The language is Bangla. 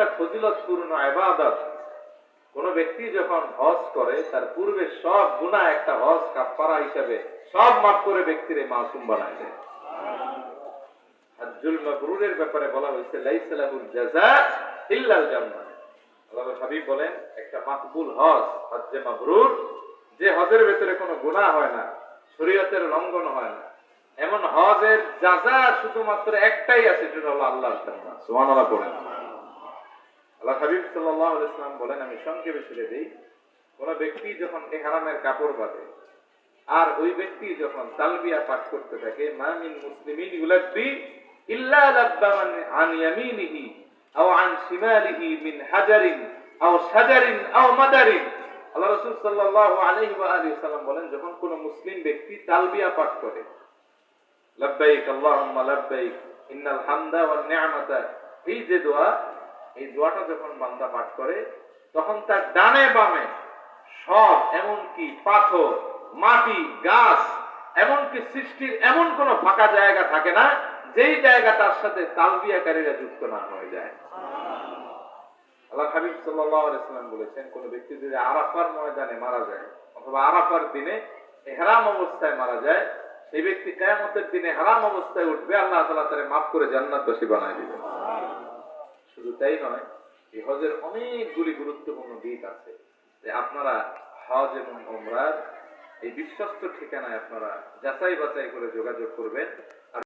একটা ফজিলতপূর্ণ আবাদত কোন ব্যক্তি যখন হজ করে, তার পূর্বে সব গুনাহ একটা হজ কাফারা হিসাবে সব মাফ করে ব্যক্তির মাসুম বানায় দেয়। ব্যাপারে বলা হয়েছে একটা মাকবুল হজ মাবরুর যে হজের ভেতরে কোনো গুনাহ হয় না, শরীয়তের লঙ্ঘন হয় না। এমন হজের যাজা শুধুমাত্র একটাই আছে সেটা হলো আল্লাহর জান্নাত আলাইহি সাল্লাম বলেন, আমি সংক্ষেপে ছেড়ে দেই। কোন ব্যক্তি যখন ইহরামের কাপড় বাঁধে, আর ওই ব্যক্তি যখন তালবিয়া পাঠ করতে থাকে, মা মিন মুসলিমিন ইল্লা আন ইয়ামিনিহি আও আন শিমালিহি মিন হাজারিন আও শাজারিন আও মাদারিন। আল্লাহ রাসূল সাল্লাল্লাহু আলাইহি ওয়া আলিহি সাল্লাম বলেন, যখন কোন মুসলিম ব্যক্তি তালবিয়া পাঠ করে, লাব্বাইক আল্লাহুম্মা লাব্বাইক, ইন্নাল হামদা ওয়ান নি'মাতা, এই যে দোয়া এই দোয়াটা যখন বান্দা পাঠ করে, তখন তার ডানে বামে সব, এমনকি পাথর, মাটি, গাছ, এমনকি সৃষ্টির এমন কোন ফাঁকা জায়গা থাকে না, যেই জায়গা তার সাথে তালবিয়াকারীরা যুক্ত না হয়ে যায়। আল্লাহ হাবিব সাল্লাম বলেছেন, কোন ব্যক্তি যদি আরাফার ময়দানে মারা যায়, অথবা আরাফার দিনে ইহরাম অবস্থায় মারা যায়, সেই ব্যক্তি কিয়ামতের দিনে হারাম অবস্থায় উঠবে, আল্লাহ তাআলা তারে মাফ করে জান্নাতবাসী বানায় দিবেন। শুধু তাই নয়, এই হজের অনেকগুলি গুরুত্বপূর্ণ দিক আছে। যে আপনারা হজ এবং ওমরার এই বিশ্বস্ত ঠিকানায় আপনারা যাচাই বাছাই করে যোগাযোগ করবেন।